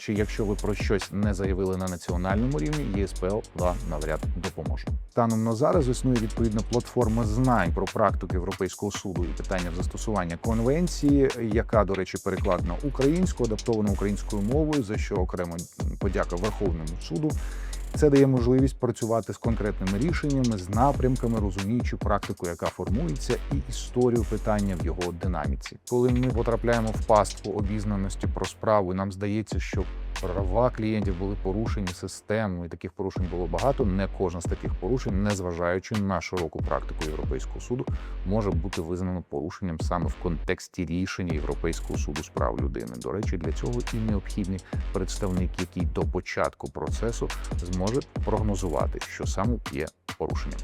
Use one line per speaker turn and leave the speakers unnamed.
Чи якщо ви про щось не заявили на національному рівні, ЄСПЛ вам навряд допоможе. Станом на зараз існує відповідна платформа знань про практику Європейського суду і питання застосування конвенції, яка, до речі, перекладена українською, адаптована українською мовою, за що окремо подяка Верховному суду. Це дає можливість працювати з конкретними рішеннями, з напрямками, розуміючи практику, яка формується, і історію питання в його динаміці. Коли ми потрапляємо в пастку обізнаності про справу, нам здається, що права клієнтів були порушені системно, і таких порушень було багато. Не кожна з таких порушень, незважаючи на широку практику Європейського суду, може бути визнано порушенням саме в контексті рішення Європейського суду з прав людини. До речі, для цього і необхідний представник, який до початку процесу зможе прогнозувати, що саме є порушенням.